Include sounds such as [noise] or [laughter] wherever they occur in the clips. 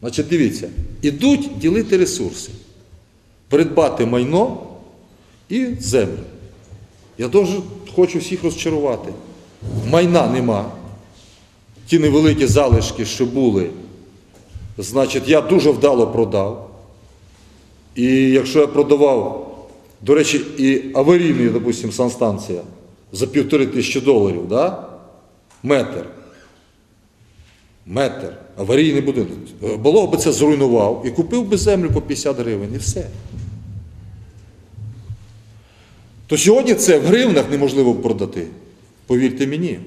Значить, дивіться, ідуть ділити ресурси, придбати майно і землю. Я дуже хочу всіх розчарувати. Майна нема. Ті невеликі залишки, що були, значить, я дуже вдало продав. І якщо я продавав, до речі, і аварійний, допустим, санстанція за півтори тисячі доларів, да? метр. Метр, аварійний будинок. Було би це зруйнував і купив би землю по 50 гривень і все. То сьогодні це в гривнах неможливо продати. Повірте мені.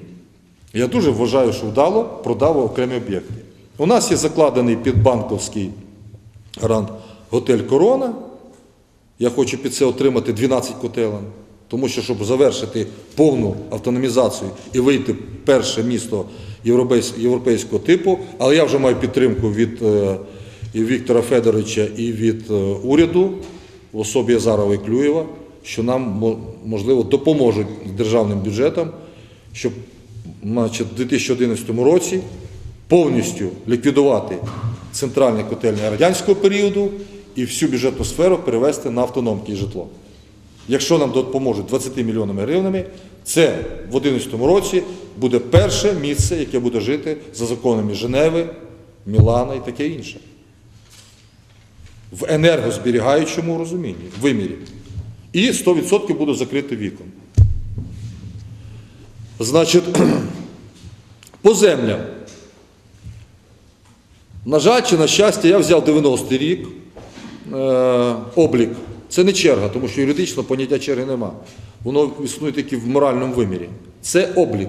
Я дуже вважаю, що вдало продав окремі об'єкти. У нас є закладений під банковський грант готель Корона. Я хочу під це отримати 12 котелень, тому що, щоб завершити повну автономізацію і вийти перше місто європейського типу, але я вже маю підтримку від е, і Віктора Федоровича і від е, уряду в особі Азарова і Клюєва, що нам можливо допоможуть державним бюджетом, щоб значить, в 2011 році повністю ліквідувати центральні котельні радянського періоду і всю бюджетну сферу перевести на автономки і житло. Якщо нам допоможуть 20 мільйонами гривнами, це в 2011 році буде перше місце, яке буде жити за законами Женеви, Мілана і таке інше. В енергозберігаючому розумінні, вимірі. І 100% буде закрити віком. Значить, [clears throat] по землям. На жаль, чи на щастя, я взяв 90-й рік е, облік. Це не черга, тому що юридично поняття черги нема. Воно існує тільки в моральному вимірі. Це облік.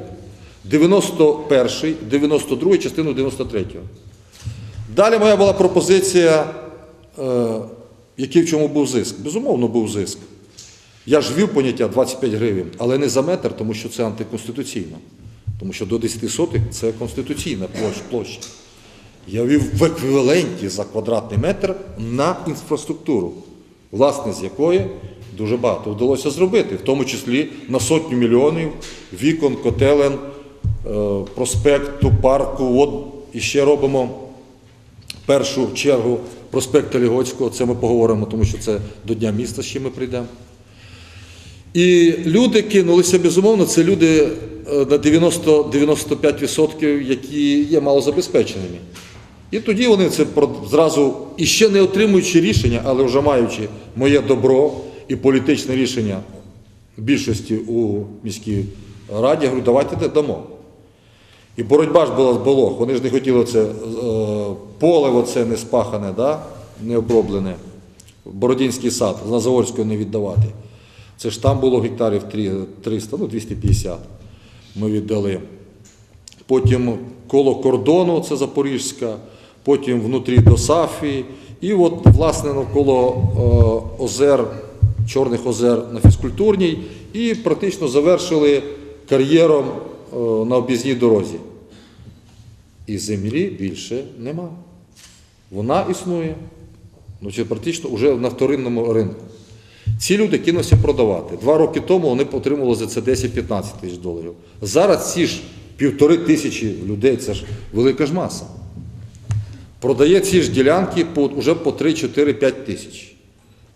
91-й, 92-й, частину 93-го. Далі моя була пропозиція, е, який в чому був зиск. Безумовно, був зиск. Я ж ввів поняття 25 гривень, але не за метр, тому що це антиконституційно. Тому що до 10 сотих це конституційна площа. Я ввів в еквіваленті за квадратний метр на інфраструктуру, власне, з якої дуже багато вдалося зробити, в тому числі на сотню мільйонів вікон, котелен, е, проспекту, парку. От і ще робимо першу чергу проспект Лігоцького. Це ми поговоримо, тому що це до Дня міста ще ми прийдемо. І люди кинулися, безумовно, це люди е, на 90-95%, які є малозабезпеченими. І тоді вони це зразу, і ще не отримуючи рішення, але вже маючи моє добро і політичне рішення більшості у міській раді, говорю, давайте те дамо. І боротьба ж була з Болох. Вони ж не хотіли це е, поле оце не спахане, да? не оброблене, Бородінський сад, на Заводського не віддавати. Це ж там було гектарів 300, ну 250 ми віддали. Потім коло кордону, це Запорізька, потім внутрі до Сафії. І от, власне, навколо е, озер, Чорних озер на фізкультурній, і практично завершили кар'єром е, на об'їзній дорозі. І землі більше нема. Вона існує. Ну, чи практично вже на вторинному ринку. Ці люди кинулися продавати. Два роки тому вони отримали за це 10-15 тисяч доларів. Зараз ці ж півтори тисячі людей, це ж велика ж маса. Продає ці ж ділянки по, вже по 3-4-5 тисяч.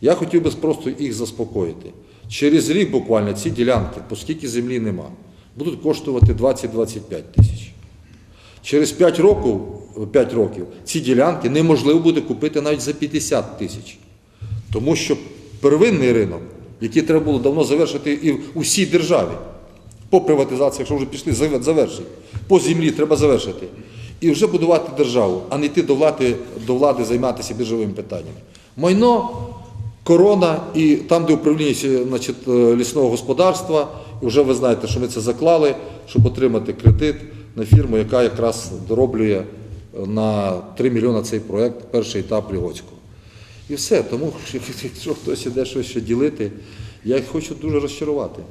Я хотів би просто їх заспокоїти. Через рік буквально ці ділянки, оскільки землі нема, будуть коштувати 20-25 тисяч. Через 5 років, 5 років ці ділянки неможливо буде купити навіть за 50 тисяч. Тому що первинний ринок, який треба було давно завершити і в усій державі, по приватизації, якщо вже пішли, заве- завершити. По землі треба завершити. І вже будувати державу, а не йти до влади, до влади займатися біржовими питаннями. Майно, корона і там, де управління значить, е, лісного господарства, вже ви знаєте, що ми це заклали, щоб отримати кредит на фірму, яка якраз дороблює на 3 мільйони цей проєкт, перший етап Лігоцького. І все. Тому, [laughs] якщо хтось іде щось ще ділити, я їх хочу дуже розчарувати.